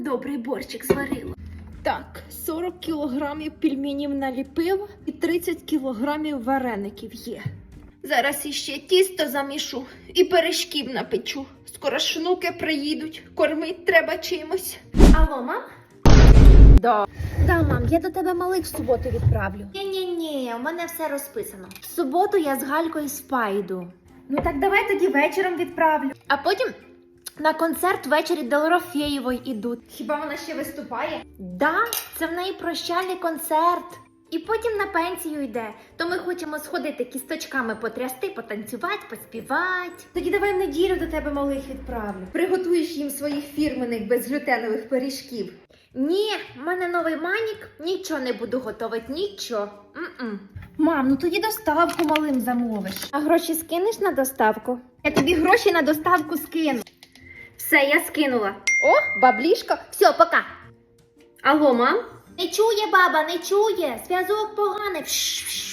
добрий борщик зварила. Так, 40 кілограмів пельменів наліпила і 30 кілограмів вареників є. Зараз іще тісто замішу і пиріжків напечу. Скоро ж внуки приїдуть, кормить треба чимось. Алло, мам? Да. Да, мам, я до тебе малих в суботу відправлю. Ні-ні-ні, у мене все розписано. В суботу я з Галькою в спа йду. Ну так давай тоді вечором відправлю. А потім на концерт ввечері Долорофєєвої ідуть. Хіба вона ще виступає? Да, це в неї прощальний концерт. І потім на пенсію йде. То ми хочемо сходити кісточками потрясти, потанцювати, поспівати. Тоді давай в неділю до тебе малих відправлю. Приготуєш їм своїх фірменних безглютенових пиріжків. Ні, в мене новий манік, нічого не буду готувати, нічого. М-м. Мам, ну тоді доставку малим замовиш. А гроші скинеш на доставку? Я тобі гроші на доставку скину. Все, я скинула. О, баблішко. Все, пока. Алло, мам? Не чує баба, не чує. Зв'язок поганий. Пш-пш-пш.